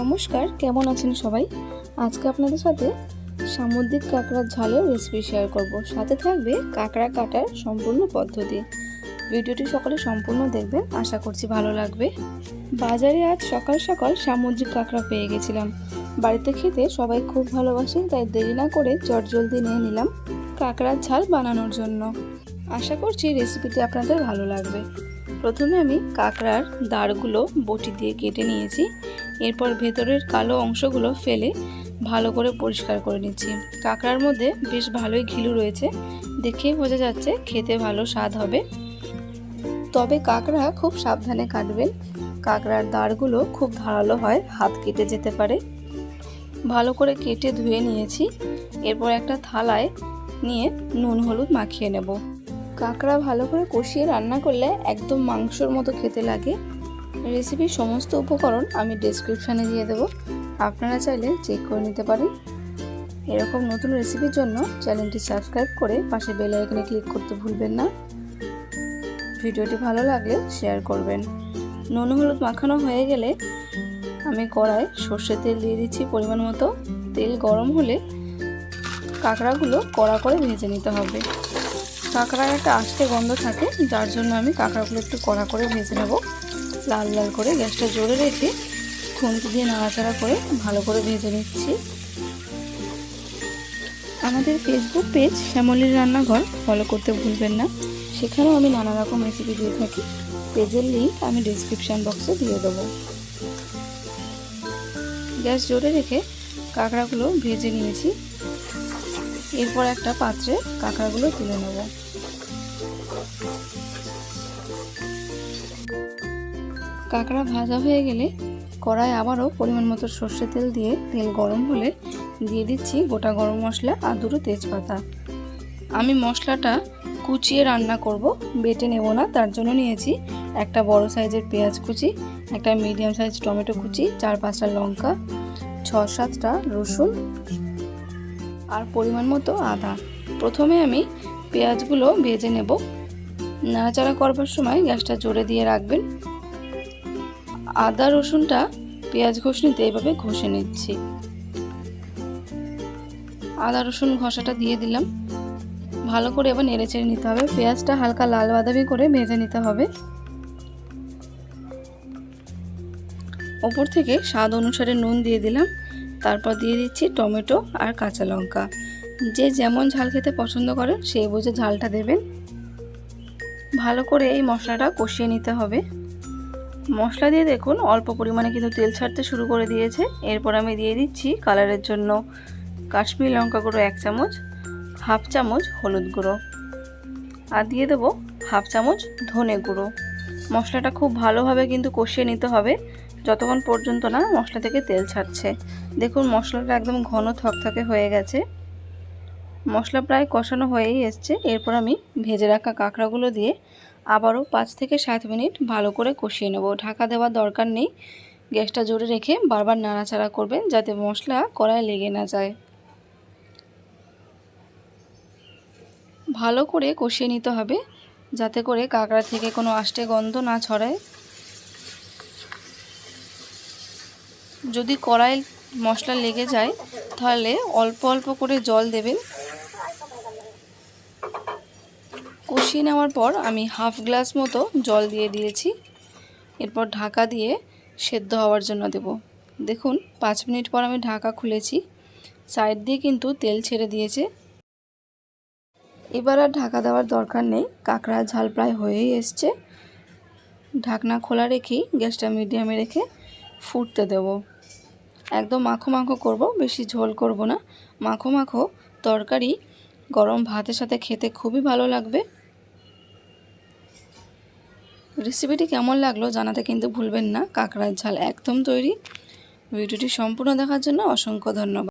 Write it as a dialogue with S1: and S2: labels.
S1: নমস্কার, কেমন আছেন সবাই? আজকে আপনাদের সাথে সামুদ্রিক কাঁকড়ার ঝালের রেসিপি শেয়ার করব। সাথে থাকবে কাঁকড়া কাটার সম্পূর্ণ পদ্ধতি। ভিডিওটি সকলে সম্পূর্ণ দেখবেন, আশা করছি ভালো লাগবে। বাজারে আজ সকাল সকাল সামুদ্রিক কাঁকড়া পেয়ে গেছিলাম। বাড়িতে খেতে সবাই খুব ভালোবাসে, তাই দেরি না করে চটজলদি নিয়ে নিলাম কাঁকড়ার ঝাল বানানোর জন্য। আশা করছি রেসিপিটি আপনাদের ভালো লাগবে। প্রথমে আমি কাঁকড়ার দাঁড়গুলো বটি দিয়ে কেটে নিয়েছি। এরপর ভেতরের কালো অংশগুলো ফেলে ভালো করে পরিষ্কার করে নিচ্ছি। কাঁকড়ার মধ্যে বেশ ভালোই ঘিলু রয়েছে। দেখেই বোঝা যাচ্ছে খেতে ভালো স্বাদ হবে। তবে কাঁকড়া খুব সাবধানে কাটবেন। কাঁকড়ার দাঁড়গুলো খুব ধারালো হয়, হাত কেটে যেতে পারে। ভালো করে কেটে ধুয়ে নিয়েছি। এরপর একটা থালায় নিয়ে নুন, হলুদ মাখিয়ে নেব। কাঁকড়া ভালো করে কষিয়ে রান্না করলে একদম মাংসর মতো খেতে লাগে। রেসিপির সমস্ত উপকরণ আমি ডেসক্রিপশানে দিয়ে দেবো। আপনারা চাইলে চেক করে নিতে পারেন। এরকম নতুন রেসিপির জন্য চ্যানেলটি সাবস্ক্রাইব করে পাশে বেল আইকনে ক্লিক করতে ভুলবেন না। ভিডিওটি ভালো লাগলে শেয়ার করবেন। নুন হলুদ মাখানো হয়ে গেলে আমি কড়ায় সর্ষে তেল দিয়ে দিচ্ছি পরিমাণ মতো। তেল গরম হলে কাঁকড়াগুলো কড়া করে ভেজে নিতে হবে। কাঁকড়ার একটা আস্তে গন্ধ থাকে, যার জন্য আমি কাঁকড়াগুলো একটু কড়া করে ভেজে নেব। লাল লাল করে গ্যাসটা জোরে রেখে খুন্তি দিয়ে নাড়াচাড়া করে ভালো করে ভেজে নিচ্ছি। আমাদের ফেসবুক পেজ শ্যামলির রান্নাঘর ফলো করতে ভুলবেন না। সেখানেও আমি নানা রকম রেসিপি দিয়ে থাকি। পেজের লিঙ্ক আমি ডিসক্রিপশান বক্সে দিয়ে দেবো। গ্যাস জোরে রেখে কাঁকড়াগুলো ভেজে নিয়েছি। এরপর একটা পাত্রে কাঁকড়াগুলো তুলে নেব। কাঁকড়া ভাজা হয়ে গেলে কড়াই আবারও পরিমাণ মতো সর্ষে তেল দিয়ে তেল গরম হলে দিয়ে দিচ্ছি গোটা গরম মশলা আর দুটো তেজপাতা। আমি মশলাটা কুচিয়ে রান্না করব, বেটে নেব না, তার জন্য নিয়েছি একটা বড় সাইজের পেঁয়াজ কুচি, একটা মিডিয়াম সাইজ টমেটো কুচি, চার পাঁচটা লঙ্কা, ছ সাতটা রসুন আর পরিমাণ মতো আদা। প্রথমে আমি পেঁয়াজগুলো ভেজে নেব। নাড়াচাড়া করবার সময় গ্যাসটা জোরে দিয়ে রাখবেন। আদা, রসুনটা পেঁয়াজ ঘষনিতে এইভাবে ঘষে নিচ্ছি। আদা, রসুন ঘষাটা দিয়ে দিলাম। ভালো করে এবার নেড়ে চেড়ে নিতে হবে। পেঁয়াজটা হালকা লাল বাদামি করে ভেজে নিতে হবে। ওপর থেকে স্বাদ অনুসারে নুন দিয়ে দিলাম। তারপর দিয়ে দিচ্ছি টমেটো আর কাঁচা লঙ্কা। যে যেমন ঝাল খেতে পছন্দ করে, সেই বুঝে ঝালটা দেবেন। ভালো করে এই মশলাটা কষিয়ে নিতে হবে। মশলা দিয়ে দেখুন, অল্প পরিমাণে কিন্তু তেল ছাড়তে শুরু করে দিয়েছে। এরপর আমি দিয়ে দিচ্ছি কালারের জন্য কাশ্মীর লঙ্কা গুঁড়ো এক চামচ, হাফ চামচ হলুদ গুঁড়ো। আর দিয়ে দেবো হাফ চামচ ধনে গুঁড়ো। মশলাটা খুব ভালোভাবে কিন্তু কষিয়ে নিতে হবে, যতক্ষণ পর্যন্ত না মশলা থেকে তেল ছাড়ছে। দেখুন, মশলাটা একদম ঘন থকথকে হয়ে গেছে। মশলা প্রায় কষানো হয়েই এসছে। এরপর আমি ভেজে রাখা কাঁকড়াগুলো দিয়ে আবারও পাঁচ থেকে সাত মিনিট ভালো করে কষিয়ে নেব। ঢাকা দেওয়ার দরকার নেই। গ্যাসটা জোরে রেখে বারবার নাড়াচাড়া করবেন যাতে মশলা কড়ায় লেগে না যায়। ভালো করে কষিয়ে নিতে হবে যাতে করে কাঁকড়া থেকে কোনো আষ্টে গন্ধ না ছড়ায়। যদি কড়াই মশলা লেগে যায়, তাহলে অল্প অল্প করে জল দেবেন। কষিয়ে নেওয়ার পর আমি হাফ গ্লাস মতো জল দিয়ে দিয়েছি। এরপর ঢাকা দিয়ে সেদ্ধ হওয়ার জন্য দেব। দেখুন, পাঁচ মিনিট পর আমি ঢাকা খুলেছি। সাইড দিয়ে কিন্তু তেল ছেড়ে দিয়েছে। এবার আর ঢাকা দেওয়ার দরকার নেই। কাঁকড়া ঝাল প্রায় হয়েই এসছে। ঢাকনা খোলা রেখেই গ্যাসটা মিডিয়ামে রেখে ফুটতে দেব। একদম মাখো মাখো করব, বেশি ঝোল করব না। মাখো মাখো তরকারি গরম ভাতের সাথে খেতে খুবই ভালো লাগবে। রেসিপিটি কেমন লাগল জানাতে কিন্তু ভুলবেন না। কাঁকড়ার ঝাল একদম তৈরি। ভিডিওটি সম্পূর্ণ দেখার জন্য অসংখ্য ধন্যবাদ।